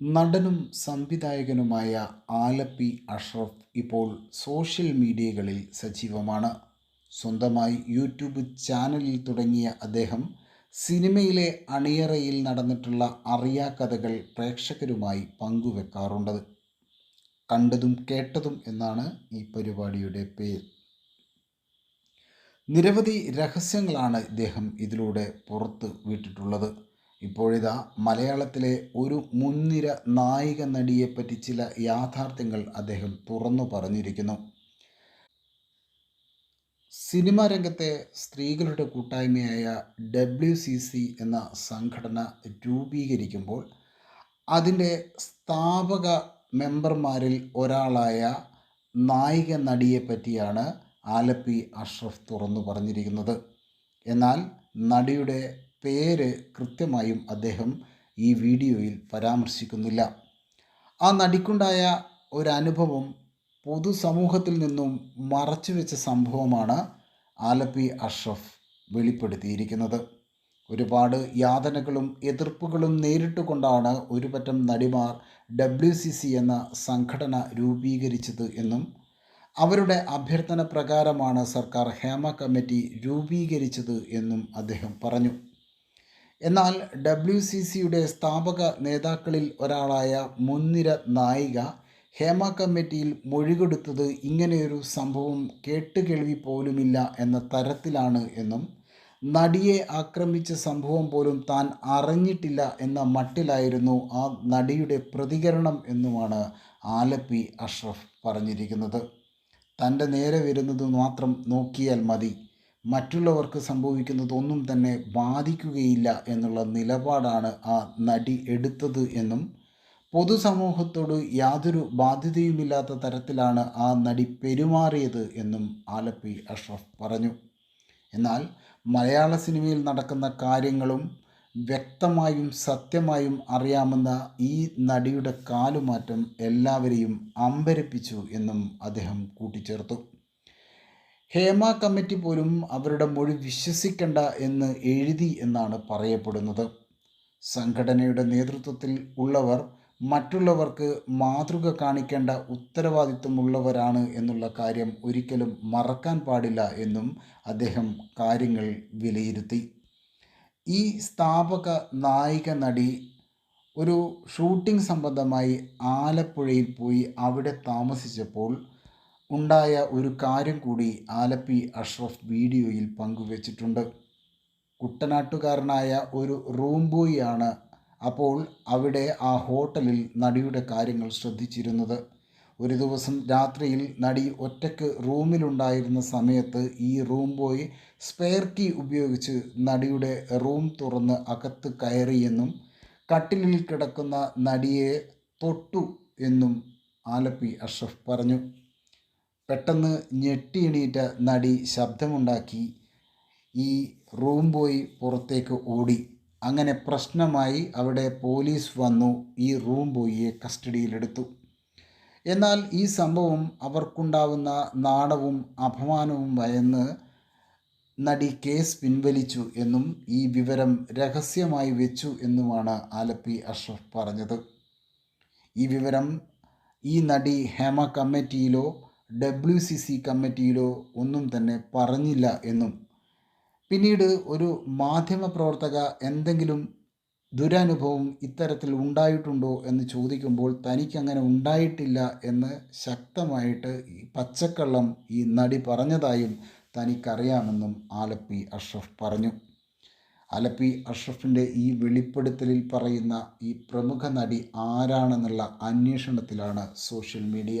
നടനും സംവിധായകനുമായ ആലപ്പി അഷ്റഫ് ഇപ്പോൾ സോഷ്യൽ മീഡിയകളിൽ സജീവമാണ്. സ്വന്തമായി യൂട്യൂബ് ചാനലിൽ തുടങ്ങിയ അദ്ദേഹം സിനിമയിലെ അണിയറയിൽ നടന്നിട്ടുള്ള അറിയാ കഥകൾ പ്രേക്ഷകരുമായി പങ്കുവെക്കാറുണ്ട്. കണ്ടതും കേട്ടതും എന്നാണ് ഈ പരിപാടിയുടെ പേര്. നിരവധി രഹസ്യങ്ങളാണ് ഇദ്ദേഹം ഇതിലൂടെ പുറത്ത് വിട്ടിട്ടുള്ളത്. ഇപ്പോഴിതാ മലയാളത്തിലെ ഒരു മുൻനിര നായിക നടിയെപ്പറ്റി ചില യാഥാർത്ഥ്യങ്ങൾ അദ്ദേഹം തുറന്നു പറഞ്ഞിരിക്കുന്നു. സിനിമാ രംഗത്തെ സ്ത്രീകളുടെ കൂട്ടായ്മയായ ഡബ്ല്യു സി സി എന്ന സംഘടന രൂപീകരിക്കുമ്പോൾ അതിന്റെ സ്ഥാപക മെമ്പർമാരിൽ ഒരാളായ നായിക നടിയെപ്പറ്റിയാണ് ആലപ്പി അഷ്റഫ് തുറന്നു പറഞ്ഞിരിക്കുന്നത്. എന്നാൽ നടിയുടെ പേര് കൃത്യമായും അദ്ദേഹം ഈ വീഡിയോയിൽ പരാമർശിക്കുന്നില്ല. ആ നടിക്കുണ്ടായ ഒരനുഭവം പൊതുസമൂഹത്തിൽ നിന്നും മറച്ചുവെച്ച സംഭവമാണ് ആലപ്പി അഷ്റഫ് വെളിപ്പെടുത്തിയിരിക്കുന്നത്. ഒരുപാട് യാതനകളും എതിർപ്പുകളും നേരിട്ടുകൊണ്ടാണ് ഒരുപറ്റം നടിമാർ ഡബ്ല്യു സി സി എന്ന സംഘടന രൂപീകരിച്ചത് എന്നും അവരുടെ അഭ്യർത്ഥന പ്രകാരമാണ് സർക്കാർ ഹേമ കമ്മിറ്റി രൂപീകരിച്ചത് എന്നും അദ്ദേഹം പറഞ്ഞു. എന്നാൽ ഡബ്ല്യു സി സിയുടെ സ്ഥാപക നേതാക്കളിൽ ഒരാളായ മുൻനിര നായിക ഹേമ കമ്മിറ്റിയിൽ മൊഴികൊടുത്തത് ഇങ്ങനെയൊരു സംഭവം കേട്ടുകേൾവി പോലുമില്ല എന്ന തരത്തിലാണ് എന്നും നടിയെ ആക്രമിച്ച സംഭവം പോലും താൻ അറിഞ്ഞിട്ടില്ല എന്ന മട്ടിലായിരുന്നു ആ നടിയുടെ പ്രതികരണം എന്നുമാണ് ആലപ്പി അഷ്റഫ് പറഞ്ഞിരിക്കുന്നത്. തന്റെ നേരെ വരുന്നത് മാത്രം നോക്കിയാൽ മതി. മറ്റുള്ളവർക്ക് സംഭവിക്കുന്നതൊന്നും തന്നെ ബാധിക്കുകയില്ല എന്നുള്ള നിലപാടാണ് ആ നടി എടുത്തത് എന്നും പൊതുസമൂഹത്തോട് യാതൊരു ബാധ്യതയുമില്ലാത്ത തരത്തിലാണ് ആ നടി പെരുമാറിയത് എന്നും ആലപ്പി അഷ്റഫ് പറഞ്ഞു. എന്നാൽ മലയാള സിനിമയിൽ നടക്കുന്ന കാര്യങ്ങളും വ്യക്തമായും സത്യമായും അറിയാമെന്ന ഈ നടിയുടെ കാലുമാറ്റം എല്ലാവരെയും അമ്പരപ്പിച്ചു എന്നും അദ്ദേഹം കൂട്ടിച്ചേർത്തു. ഹേമ കമ്മിറ്റി പോലും അവരുടെ മൊഴി വിശ്വസിക്കണ്ട എന്ന് എഴുതി എന്നാണ് പറയപ്പെടുന്നത്. സംഘടനയുടെ നേതൃത്വത്തിൽ ഉള്ളവർ മറ്റുള്ളവർക്ക് മാതൃക കാണിക്കേണ്ട ഉത്തരവാദിത്വമുള്ളവരാണ് എന്നുള്ള കാര്യം ഒരിക്കലും മറക്കാൻ പാടില്ല എന്നും അദ്ദേഹം കാര്യങ്ങൾ വിലയിരുത്തി. ഈ സ്ഥാപക നായിക നടി ഒരു ഷൂട്ടിംഗ് സംബന്ധമായി ആലപ്പുഴയിൽ പോയി അവിടെ താമസിച്ചപ്പോൾ ഉണ്ടായ ഒരു കാര്യം കൂടി ആലപ്പി അഷ്റഫ് വീഡിയോയിൽ പങ്കുവച്ചിട്ടുണ്ട്. കുട്ടനാട്ടുകാരനായ ഒരു റൂം ബോയിയാണ് അപ്പോൾ അവിടെ ആ ഹോട്ടലിൽ നടിയുടെ കാര്യങ്ങൾ ശ്രദ്ധിച്ചിരുന്നത്. ഒരു ദിവസം രാത്രിയിൽ നടി ഒറ്റയ്ക്ക് റൂമിലുണ്ടായിരുന്ന സമയത്ത് ഈ റൂം ബോയ് സ്പെയർ കീ ഉപയോഗിച്ച് നടിയുടെ റൂം തുറന്ന് അകത്ത് കയറിയെന്നും കട്ടിലിൽ കിടക്കുന്ന നടിയെ തൊട്ടു എന്നും ആലപ്പി അഷ്റഫ് പറഞ്ഞു. പെട്ടെന്ന് ഞെട്ടിയെണീറ്റ നടി ശബ്ദമുണ്ടാക്കി ഈ റൂം ബോയ് പുറത്തേക്ക് ഓടി. അങ്ങനെ പ്രശ്നമായി അവിടെ പോലീസ് വന്നു ഈ റൂം ബോയിയെ കസ്റ്റഡിയിലെടുത്തു. എന്നാൽ ഈ സംഭവം അവർക്കുണ്ടാവുന്ന നാണവും അപമാനവും ഭയന്ന് നടി കേസ് പിൻവലിച്ചു എന്നും ഈ വിവരം രഹസ്യമായി വെച്ചു എന്നുമാണ് ആലപ്പി അഷ്റഫ് പറഞ്ഞത്. ഈ വിവരം ഈ നടി ഹേമ കമ്മിറ്റിയിലോ ഡബ്ല്യു സി സി കമ്മിറ്റിയിലോ ഒന്നും തന്നെ പറഞ്ഞില്ല എന്നും. പിന്നീട് ഒരു മാധ്യമപ്രവർത്തക എന്തെങ്കിലും ദുരനുഭവം ഇത്തരത്തിൽ ഉണ്ടായിട്ടുണ്ടോ എന്ന് ചോദിക്കുമ്പോൾ തനിക്കങ്ങനെ ഉണ്ടായിട്ടില്ല എന്ന് ശക്തമായിട്ട് ഈ പച്ചക്കള്ളം ഈ നടി പറഞ്ഞതായും തനിക്കറിയാമെന്നും ആലപ്പി അഷ്റഫ് പറഞ്ഞു. ആലപ്പി അഷ്റഫിന്റെ ഈ വെളിപ്പെടുത്തലിൽ പറയുന്ന ഈ പ്രമുഖ നടി ആരാണെന്നുള്ള അന്വേഷണത്തിലാണ് സോഷ്യൽ മീഡിയ.